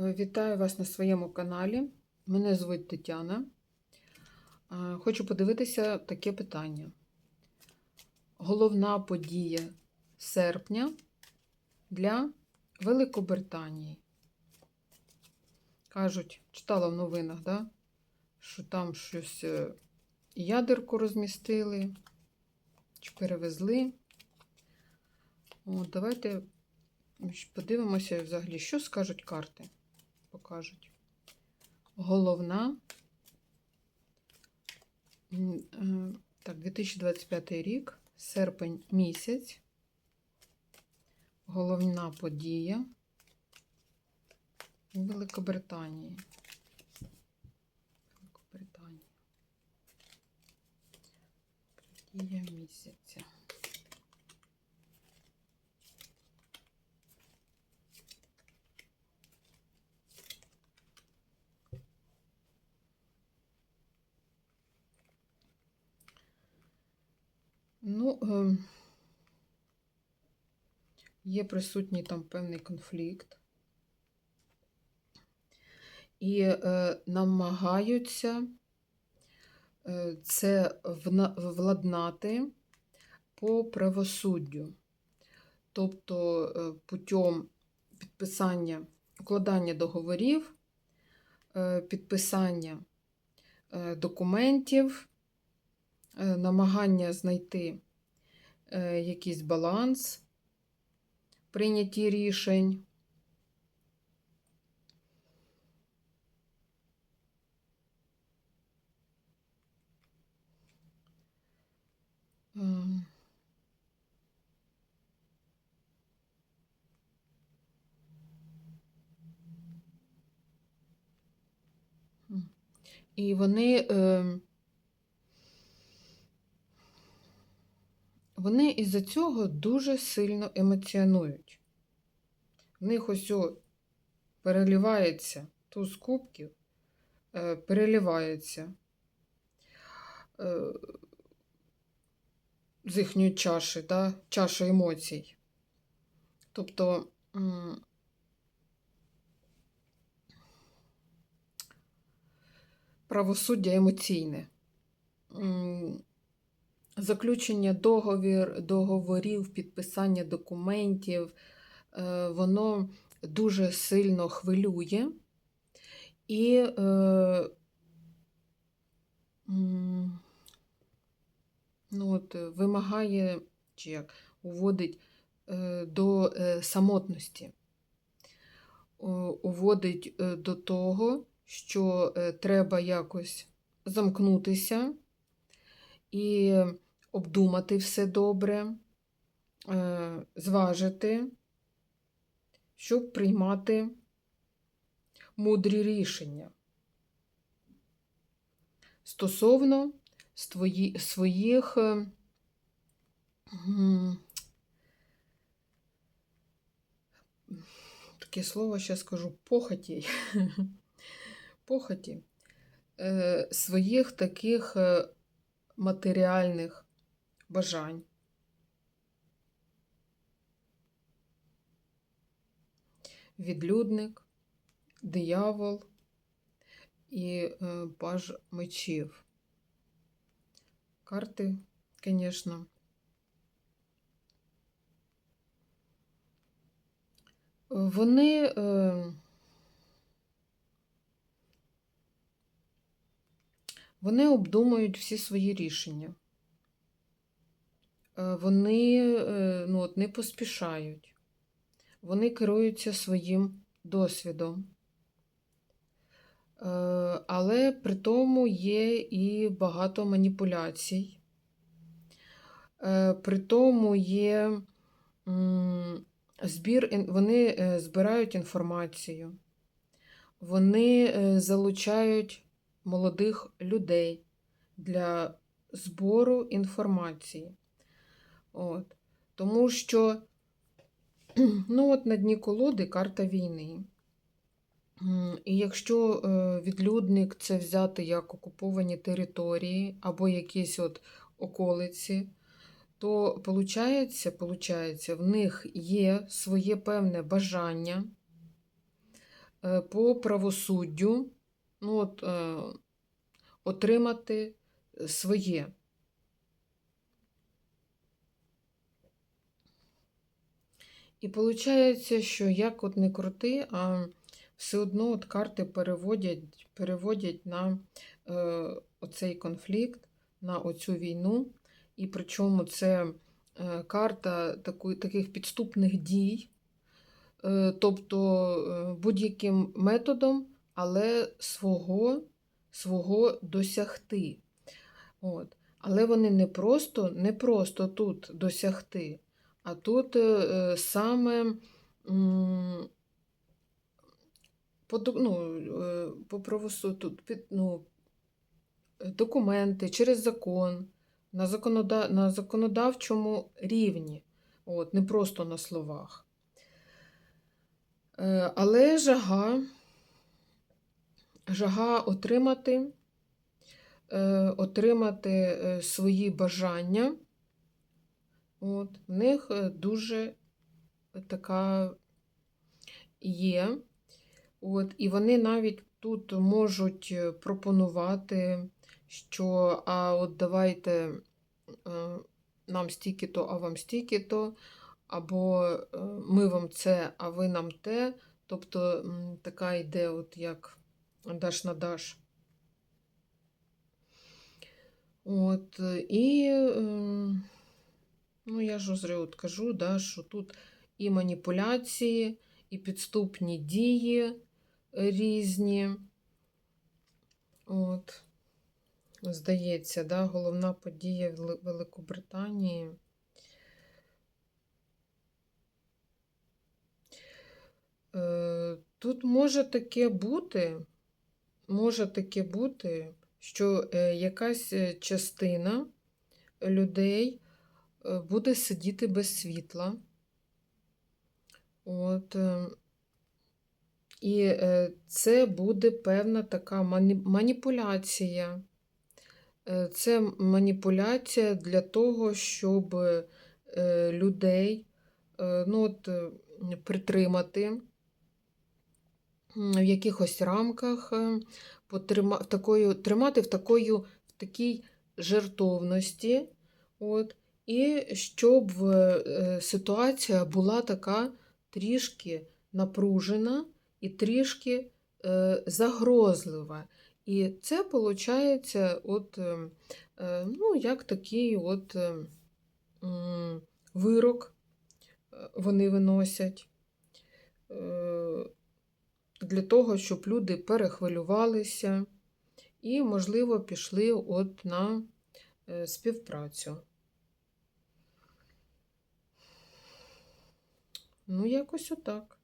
Е, Вітаю вас на своєму каналі. Мене звуть Тетяна. Е, Хочу подивитися таке питання. Головна подія серпня для Великобританії. Кажуть, читала в новинах, да? що там щось е, ядерку розмістили чи перевезли. От, давайте подивимося взагалі, що скажуть карти. Покажуть. Головна. е, Так, 2025 рік, серпень місяць. Головна подія у Великобританії. Великобританія. Подія місяця. Ну, е, є присутній там певний конфлікт. І е, намагаються е, це владнати по правосуддю. Тобто е, путем підписання, укладання договорів, е, підписання документів, намагання знайти якийсь баланс прийнятті рішень. І вони, е, вони із-за цього дуже сильно емоціонують. В них ось переливається туз кубків, е, переливається е, з їхньої чаші, да? чаша емоцій. Тобто правосуддя емоційне. Заключення договір, договорів, підписання документів, е, воно дуже сильно хвилює. І е, ну, от, вимагає, чи як, уводить е, до самотності, уводить до того, що треба якось замкнутися. І обдумати все добре, е, зважити, щоб приймати мудрі рішення стосовно своїх е, таке слово зараз скажу похотей. Похоті е, своїх таких матеріальних бажань. Відлюдник, диявол і е, паж мечів. Карти, звісно. Вони е, Вони обдумують всі свої рішення. Е, Вони е, ну, от, не поспішають. Вони керуються своїм досвідом. Е, Але при тому є і багато маніпуляцій. При тому є збір, вони збирають інформацію, вони залучають молодих людей для збору інформації. От. Тому що ну, от на дні колоди карта війни. І якщо е, відлюдник це взяти як окуповані території або якісь от околиці, то получається, получається, в них є своє певне бажання е, по правосуддю ну, от, е, отримати своє. І виходить, що як от не крути, а все одно от карти переводять, переводять на е, оцей конфлікт, на оцю війну. І причому це е, карта таку, таких підступних дій, е, тобто е, будь-яким методом, але свого, свого досягти. От. Але вони не просто, не просто тут досягти, а тут е, саме по, ду- ну, е, по правосуддю, тут ну, е, документи через закон на, законода, на законодавчому рівні, от, не просто на словах. Е, Але жага, жага отримати, е, отримати е, свої бажання. От, в них е, дуже така є. От, і вони навіть тут можуть е, пропонувати, що а от давайте е, нам стільки-то, а вам стільки-то, або ми вам це, а ви нам те. Тобто така йде, от як даш на даш. От, і, е, ну, я ж вже от кажу, да, що тут і маніпуляції, і підступні дії різні. От, здається, да, головна подія в Великобританії. Е, Тут може таке бути, може таке бути, що е, якась е, частина людей буде сидіти без світла. От, е, і е, це буде певна така маніпуляція. Е, Це маніпуляція для того, щоб е, людей е, ну, от, е, притримати в якихось рамках, е, потрима, такою, тримати в, такою, в такій жертовності. От, і щоб е, ситуація була така трішки напружена і трішки е, загрозлива. І це виходить, от, е, е, ну, як такий от е, вирок е, вони виносять е, для того, щоб люди перехвилювалися і, можливо, пішли от на е, співпрацю. Ну, якось отак.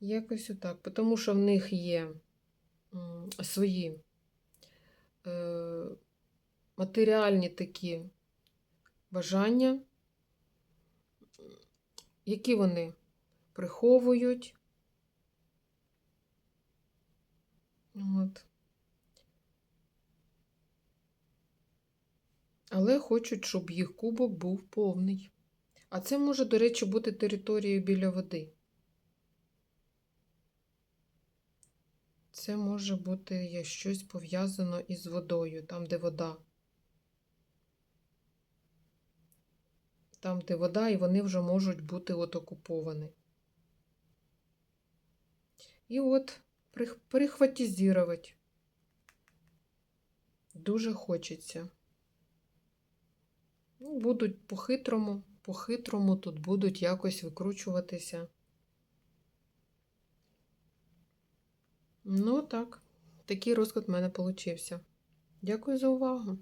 Якось отак. Тому що в них є свої е, матеріальні такі бажання, які вони приховують. От. Але хочуть, щоб їх кубок був повний. А це може, до речі, бути територією біля води. Це може бути щось пов'язано із водою, там, де вода. Там, де вода, і вони вже можуть бути от окуповані. І от прих- прихватизувати. Дуже хочеться. Ну, будуть по-хитрому, по-хитрому тут будуть якось викручуватися. Ну, так, такий розклад в мене получився. Дякую за увагу.